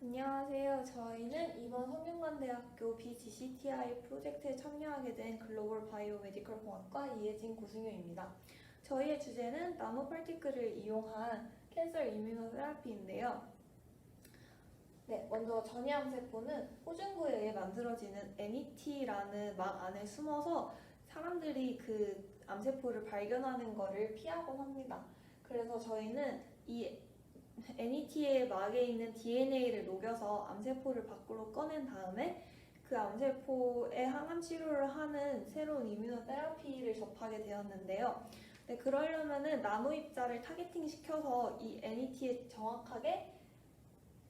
안녕하세요. 저희는 이번 성균관대학교 BGCTI 프로젝트에 참여하게 된 글로벌 바이오 메디컬 공학과 이혜진 고승효입니다. 저희의 주제는 나노 파티클을 이용한 캔서 이뮤노 테라피인데요. 네, 먼저 전이암 세포는 호중구에 의해 만들어지는 NET라는 막 안에 숨어서 사람들이 그 암세포를 발견하는 것을 피하곤 합니다. 그래서 저희는 이 NET의 막에 있는 DNA를 녹여서 암세포를 밖으로 꺼낸 다음에 그 암세포의 항암 치료를 하는 새로운 이뮤노 테라피를 접하게 되었는데요. 네, 그러려면은 나노 입자를 타겟팅 시켜서 이 NET에 정확하게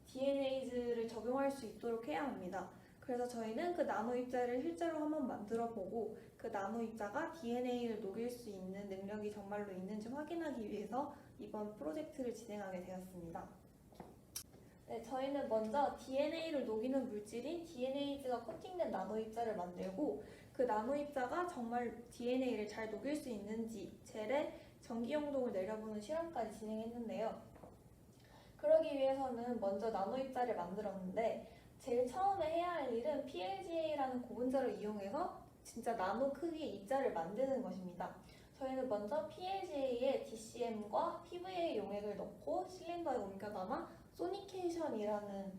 DNA를 적용할 수 있도록 해야 합니다. 그래서 저희는 그 나노 입자를 실제로 한번 만들어 보고 그 나노 입자가 DNA를 녹일 수 있는 능력이 정말로 있는지 확인하기 위해서 이번 프로젝트를 진행하게 되었습니다. 네, 저희는 먼저 DNA를 녹이는 물질인 DNA가 코팅된 나노 입자를 만들고 그 나노 입자가 정말 DNA를 잘 녹일 수 있는지 젤에 전기 용동을 내려보는 실험까지 진행했는데요. 그러기 위해서는 먼저 나노 입자를 만들었는데 제일 처음에 해야 할 일은 PLGA라는 고분자를 이용해서 진짜 나노 크기의 입자를 만드는 것입니다. 저희는 먼저 PLGA에 DCM과 PVA 용액을 넣고 실린더에 옮겨 담아 소니케이션이라는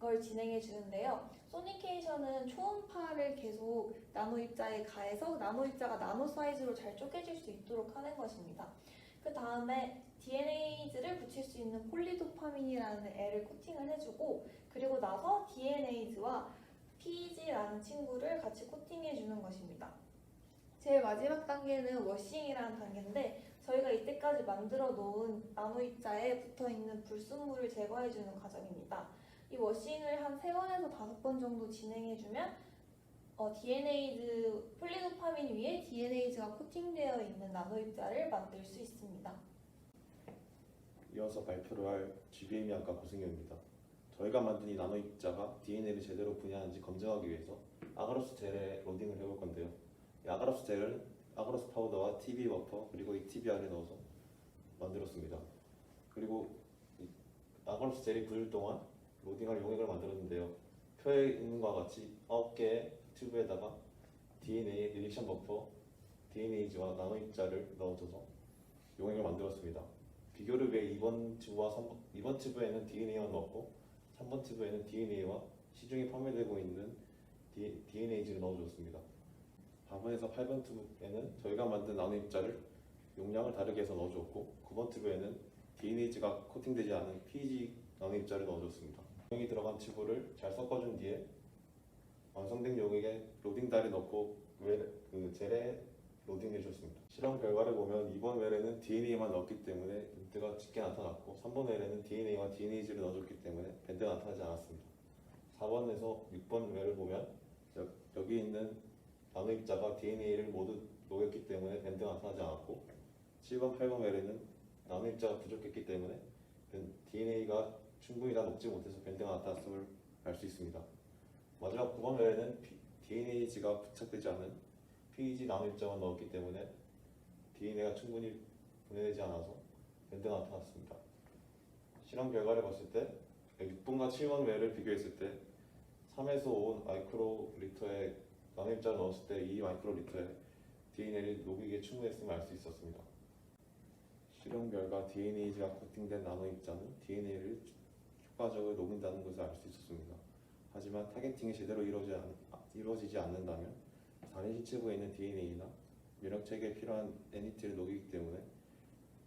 걸 진행해 주는데요. 소니케이션은 초음파를 계속 나노 입자에 가해서 나노 입자가 나노 사이즈로 잘 쪼개질 수 있도록 하는 것입니다. 그 다음에 DNA즈를 붙일 수 있는 폴리도파민이라는 애를 코팅을 해주고 그리고 나서 DNA즈와 PEG라는 친구를 같이 코팅해 주는 것입니다. 제일 마지막 단계는 워싱이라는 단계인데 저희가 이때까지 만들어 놓은 나노 입자에 붙어 있는 불순물을 제거해 주는 과정입니다. 이 워싱을 한 3번에서 5번 정도 진행해 주면 어, DNA즈 폴리도파민 위에 DNA즈가 코팅되어 있는 나노 입자를 만들 수 있습니다. 이어서 발표를 할 GBM이학과 고승효입니다. 저희가 만든 이 나노 입자가 DNA를 제대로 분해하는지 검증하기 위해서 아가로스 젤에 로딩을 해볼 건데요. 이 아가로스 젤은 아가로스 파우더와 TB 버퍼 그리고 이 TBR을 넣어서 만들었습니다. 그리고 이 아가로스 젤이 굳을 동안 로딩할 용액을 만들었는데요. 표에 있는 것과 같이 9개의 튜브에다가 DNA 리액션 버퍼, DNA즈와 나노 입자를 넣어줘서 용액을 만들었습니다. 비교를 위해 2번 튜브와 3번, 2번 튜브에는 DNA만 넣었고 3번 튜브에는 DNA와 시중에 판매되고 있는 DNA즈를 넣어줬습니다. 4번에서 8번 튜브에는 저희가 만든 나노 입자를 용량을 다르게 해서 넣어줬고 9번 튜브에는 DNA즈가 코팅되지 않은 PEG 나노 입자를 넣어줬습니다. 용이 들어간 튜브를 잘 섞어준 뒤에 완성된 용액에 로딩 달을 넣고 웰, 그 젤에 로딩해 줬습니다. 실험 결과를 보면 2번 웰에는 DNA만 넣었기 때문에 밴드가 짙게 나타났고 3번 웰에는 DNA와 DNA즈를 넣어줬기 때문에 밴드가 나타나지 않았습니다. 4번에서 6번 웰을 보면 여, 여기 있는 나노 입자가 DNA를 모두 녹였기 때문에 밴드가 나타나지 않았고 7번, 8번 웰에는 나노 입자가 부족했기 때문에 DNA가 충분히 다 녹지 못해서 밴드가 나타났음을 알 수 있습니다. 마지막 9번 웰에는 DNA즈가 부착되지 않은 PEG 나노 입자만 넣었기 때문에 DNA가 충분히 분해되지 않아서 밴드가 나타났습니다. 실험 결과를 봤을 때 6번과 7번 외를 비교했을 때 3에서 5 마이크로리터의 나노 입자를 넣었을 때 2 마이크로리터의 DNA를 녹이기에 충분했음을 알 수 있었습니다. 실험 결과 DNA가 코팅된 나노 입자는 DNA를 효과적으로 녹인다는 것을 알 수 있었습니다. 하지만 타겟팅이 제대로 이루어지지, 않, 이루어지지 않는다면 다른 신체부에 있는 DNA나 면역 체계에 필요한 NET를 녹이기 때문에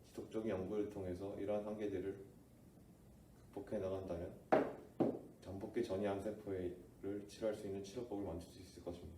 지속적인 연구를 통해서 이러한 한계들을 극복해 나간다면 잠복기 전이 암세포를 치료할 수 있는 치료법을 만들 수 있을 것입니다.